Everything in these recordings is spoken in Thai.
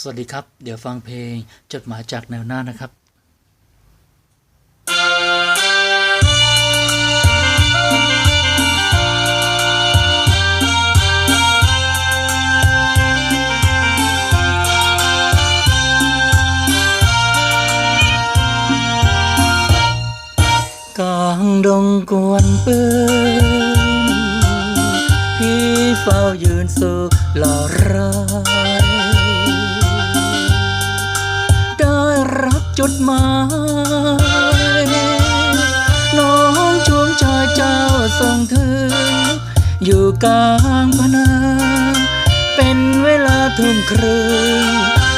สวัสดีครับ เดี๋ยวฟังเพลงจดหมายจากแนวหน้านะครับกลางดงกวนปืนพี่เฝ้ายืนสู้หล่อร้า อยู่กลางพนา เป็นเวลาทุ่มครึ่ง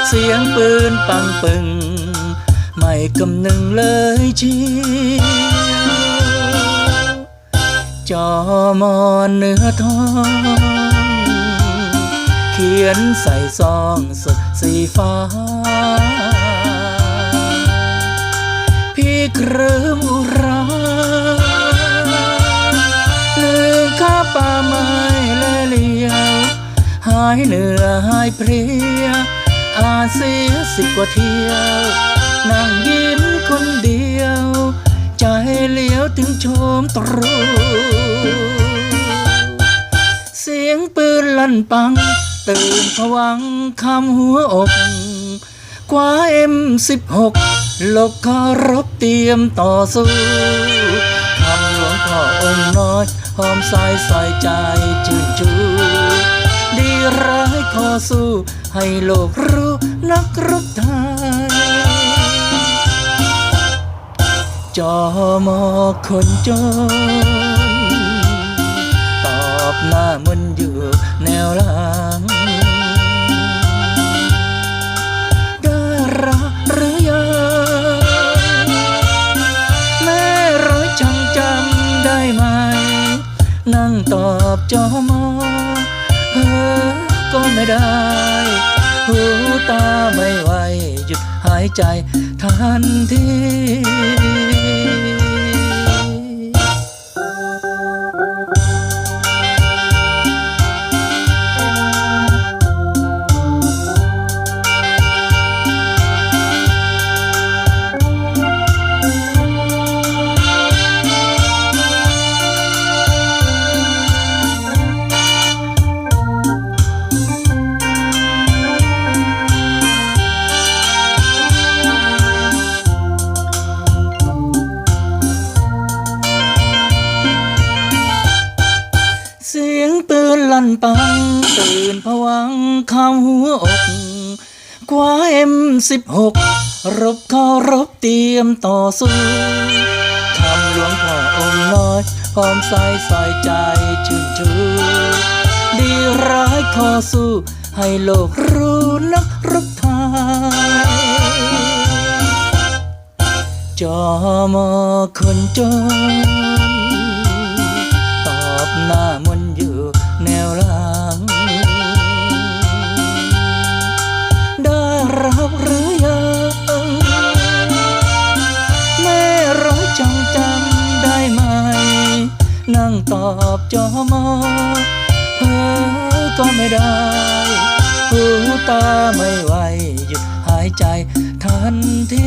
เสียงปืนปังปึง ไม่กำนึงเลยเชียวจอมอนเนื้อทอง เขียนใส่ซองสดสีฟ้า พี่เครือมุราายเพลีย อาเสียสิบกว่าเที่ยว นั่งยิ้มคนเดียว ใจเลี้ยวถึงโชมตรูเสียงปืนลั่นปัง ตื่นผวังคำหัวอกคว้าเอ็มสิบหกหลบคารบเตรียมต่อสู้คำหลวงพ่อองค์น้อยหอมสายใส่ใจชื่นชูดีร้ายขอ สู้ ให้โลกรู้นักรบไทยจอมอคนจน ตอบหน้ามันอยู่แนวหลังได้รักหรือยังแม่ร้จังจำได้ไหม นั่งตอบจอมอเออ ก็ไม่ได้ หูตาไม่ไหวหยุดหายใจทันที เสียงปืนลั่นปัง ตื่นผวังข้ามหัวอกคว้าเอ็มสิบหกรบเข้ารบเตรียมต่อสู้คำหลวงพ่อองค์น้อยพร้อมใสายสายใจชื่นชูดีร้ายขอสู้ ให้โลกรู้นักรบไทยจอมอคนจน นั่งตอบจอมอเพ้อก็ไม่ได้หูตาไม่ไหวหยุดหายใจทันที